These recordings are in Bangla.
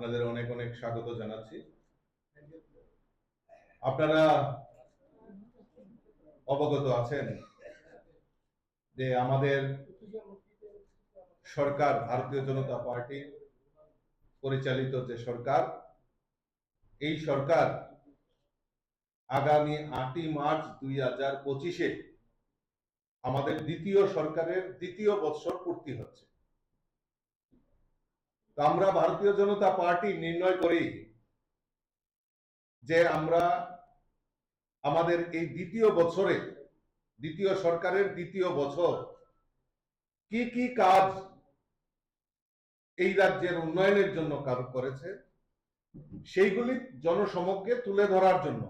আপনাদের অনেক অনেক স্বাগত জানাচ্ছি। আপনারা অবগত আছেন যে আমাদের সরকার, ভারতীয় জনতা পার্টি পরিচালিত যে সরকার, এই সরকার আগামী আটই মার্চ দুই হাজার পঁচিশে আমাদের দ্বিতীয় সরকারের দ্বিতীয় বৎসর পূর্তি হচ্ছে। আমরা ভারতীয় জনতা পার্টি নির্ণয় করি যে আমরা আমাদের এই দ্বিতীয় বছরে, দ্বিতীয় সরকারের দ্বিতীয় বছর কি কি কাজ এই রাজ্যের উন্নয়নের জন্য কাজ করেছে, সেইগুলি জনসমক্ষে তুলে ধরার জন্য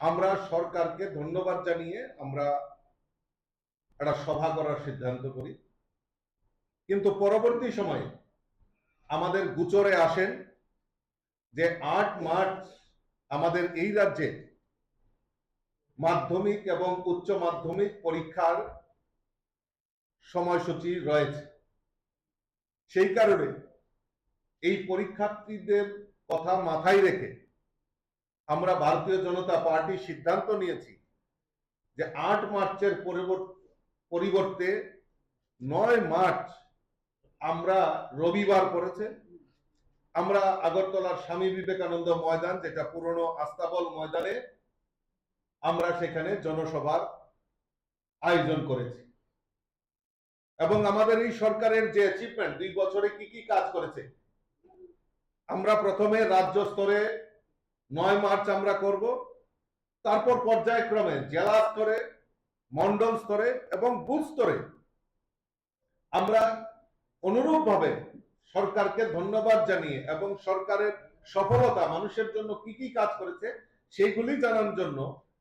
আমরা সরকারকে ধন্যবাদ জানিয়ে আমরা একটা সভা করার সিদ্ধান্ত করি। কিন্তু পরবর্তী সময়ে আমাদের গুচরে আসেন যে আট মার্চ আমাদের এই রাজ্যে মাধ্যমিক এবং উচ্চ মাধ্যমিক পরীক্ষার সময়সূচি রয়েছে। সেই কারণে এই পরীক্ষার্থীদের কথা মাথায় রেখে আমরা ভারতীয় জনতা পার্টি সিদ্ধান্ত নিয়েছি যে আট মার্চের পরিবর্তে নয় মার্চ আমরা রবিবার করেছে আমরা আগরতলার স্বামী বিবেকানন্দ ময়দান, যেটা পুরনো আস্তাবল ময়দানে আমরা সেখানে জনসভার আয়োজন করেছি। এবং আমাদের এই সরকারের যে অ্যাচিভমেন্ট দুই বছরে কি কি কাজ করেছে? আমরা প্রথমে রাজ্য স্তরে নয় মার্চ আমরা করব, তারপর পর্যায়ক্রমে জেলা স্তরে মন্ডল স্তরে এবং বুথ স্তরে আমরা অনুরূপভাবে সরকারকে ধন্যবাদ জানিয়ে এবং সরকারের সফলতা মানুষের জন্য কি কি কাজ করেছে, সেইগুলি জানার জন্য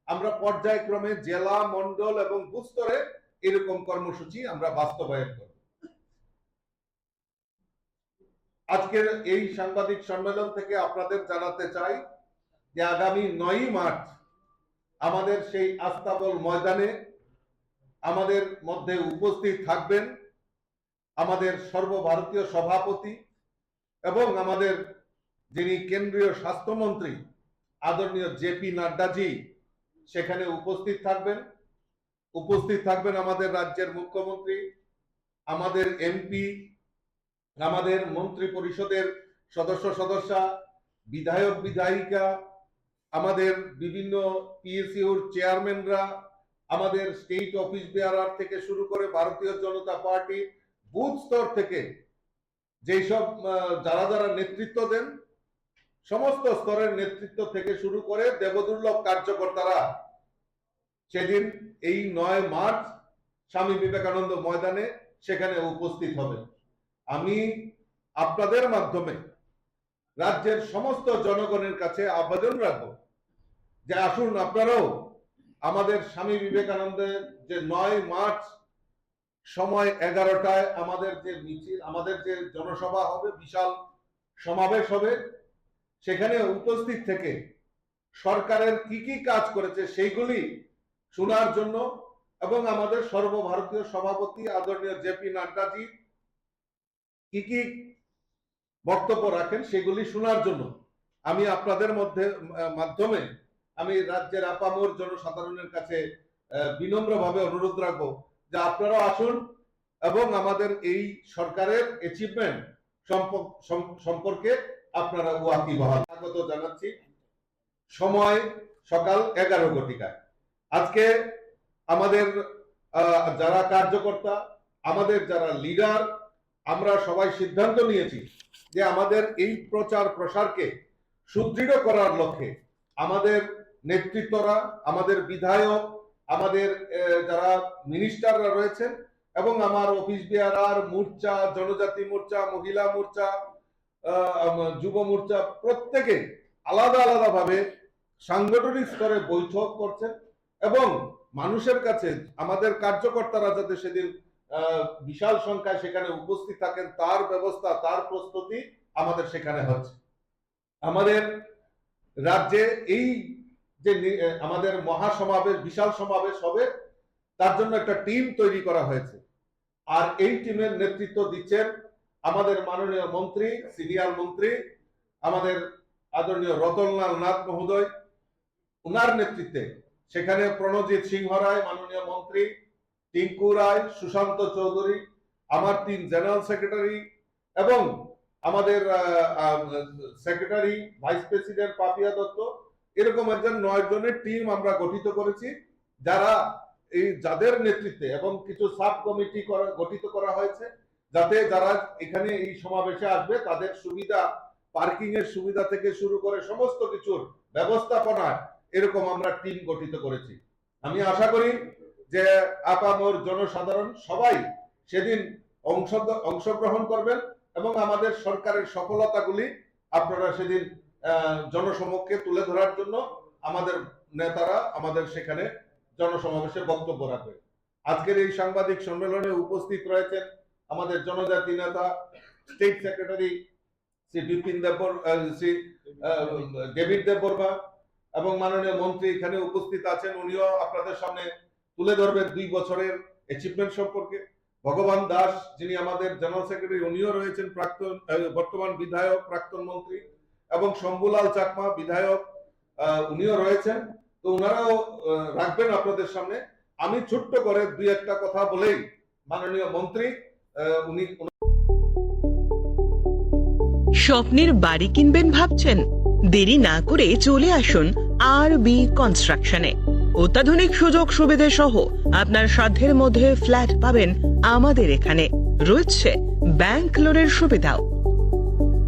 আমরা পর্যায়ক্রমে জেলা মন্ডল এবং বুথ স্তরে এরকম কর্মসূচি আমরা বাস্তবায়ন করব। আজকের এই সাংবাদিক সম্মেলন থেকে আপনাদের জানাতে চাই যে আগামী নয়ই মার্চ আমাদের সেই আস্তাবল ময়দানে আমাদের মধ্যে উপস্থিত থাকবেন। আমাদের সর্বভারতীয় সভাপতি এবং আমাদের যিনি কেন্দ্রীয় স্বাস্থ্যমন্ত্রী, আদরণীয় জেপি নাড্ডাজি, সেখানে উপস্থিত থাকবেন। উপস্থিত থাকবেন আমাদের রাজ্যের মুখ্যমন্ত্রী, আমাদের এমপি, আমাদের মন্ত্রী পরিষদের সদস্য সদস্যা, বিধায়ক বিধায়িকা, আমাদের বিভিন্ন পিএসইউর চেয়ারম্যানরা, আমাদের স্টেট অফিস বেয়ারার থেকে শুরু করে ভারতীয় জনতা পার্টি বুথ স্তর থেকে যেসব আহ, যারা যারা নেতৃত্ব দেন সমস্ত স্তরের নেতৃত্ব থেকে শুরু করে দেবদুর্লভ কার্যকর্তারা সেদিন এই নয় মার্চ স্বামী বিবেকানন্দ ময়দানে সেখানে উপস্থিত হবে আমি আপনাদের মাধ্যমে রাজ্যের সমস্ত জনগণের কাছে আবেদন রাখব যে আসুন আপনারাও আমাদের স্বামী বিবেকানন্দের যে নয় মার্চ সময় এগারোটায় আমাদের যে মিছিল, আমাদের যে জনসভা হবে, বিশাল সমাবেশ হবে। সেখানে উপস্থিত থেকে সরকারের কি কি কাজ করেছে সেইগুলি শোনার জন্য এবং আমাদের সর্বভারতীয় সভাপতি আদরণীয় জেপি নাড্ডাজি কি কি বক্তব্য রাখেন সেগুলি শোনার জন্য আমি আপনাদের মধ্যে মাধ্যমে আমি রাজ্যের আপামর জনসাধারণের কাছে বিনম্রভাবে অনুরোধ রাখব। যে আপনারাও আসুন এবং আমাদের এই সরকারের অ্যাচিভমেন্ট সম্পর্কে আপনারা ওয়াকিবহাল স্বাগত জানাচ্ছি। সময় সকাল এগারো ঘটিকায়। আজকে আমাদের যারা কার্যকর্তা, আমাদের যারা লিডার আমরা সবাই সিদ্ধান্ত নিয়েছি যে আমাদের এই প্রচার প্রসারকে সুদৃঢ় করার লক্ষ্যে আমাদের নেতৃত্বরা, আমাদের বিধায়ক আমাদের যারা মিনিস্টাররা রয়েছেন এবং আমার অফিস বিহারার মোর্চা, জনজাতি মোর্চা, মহিলা মোর্চা যুব মোর্চা, প্রত্যেকে আলাদা আলাদা ভাবে সাংগঠনিক স্তরে বৈঠক করছেন এবং মানুষের কাছে, আমাদের কার্যকর্তারা যাতে সেদিন বিশাল সংখ্যায় সেখানে উপস্থিত থাকেন, তার ব্যবস্থা, তার প্রস্তুতি আমাদের সেখানে হচ্ছে। আমাদের রাজ্যে এই যে আমাদের মহাসমাবেশ, বিশাল সমাবেশ হবে, তার জন্য একটা টিম তৈরি করা হয়েছে। আর এই টিমের নেতৃত্ব দিচ্ছেন আমাদের মাননীয় মন্ত্রী, সিনিয়র মন্ত্রী, আমাদের আদরণীয় রতনলাল নাথ মহোদয়। উনার নেতৃত্বে সেখানে প্রণজিৎ সিংহ রায়, মাননীয় মন্ত্রী, টিঙ্কু রায়, সুশান্ত চৌধুরী, আমার তিন জেনারেল সেক্রেটারি এবং আমাদের secretary, vice president Papiya Dutta এরকম একজন নয় জনের টিম আমরা গঠিত করেছি, যারা এই যাদের নেতৃত্বে এবং কিছু সাব কমিটি গঠিত করা হয়েছে, যাতে যারা এখানে এই সমাবেশে আসবে, তাদের সুবিধা পার্কিং এর সুবিধা থেকে শুরু করে সমস্ত কিছুর ব্যবস্থাপনায় এরকম আমরা টিম গঠিত করেছি। আমি আশা করি যে আপামর জনসাধারণ সবাই সেদিন অংশ, অংশগ্রহণ করবেন এবং আমাদের সরকারের সফলতাগুলি আপনারা সেদিন জনসমক্ষে তুলে ধরার জন্য আমাদের নেতারা আমাদের সেখানে জনসমাবেশে বক্তব্য রাখবে। আজকের এই সাংবাদিক সম্মেলনে উপস্থিত রয়েছেন আমাদের জনজাতি নেতা স্টেট সেক্রেটারি শ্রী বিপিন দেবর শ্রী ডেভিড দেববর্মা এবং মাননীয় মন্ত্রী এখানে উপস্থিত আছেন। উনিও আপনাদের সামনে তুলে ধরবেন দুই বছরের অ্যাচিভমেন্ট সম্পর্কে। ভগবান দাস যিনি আমাদের জেনারেল সেক্রেটারি উনিও রয়েছেন প্রাক্তন বর্তমান বিধায়ক, প্রাক্তন মন্ত্রী। এবং শম্ভুলাল চাকমা বিধায়ক উনিও রয়েছেন। তো ওনারাও রাখবেন আপনাদের সামনে। আমি ছোট্ট করে দুই একটা কথা বলেই মাননীয় মন্ত্রী উনি স্বপ্নের বাড়ি কিনবেন ভাবছেন? দেরি না করে চলে আসুন আর বি কনস্ট্রাকশনে। অত্যাধুনিক সুযোগ সুবিধে সহ আপনার সাধ্যের মধ্যে ফ্ল্যাট পাবেন আমাদের এখানে। রয়েছে ব্যাংক লোনের সুবিধাও।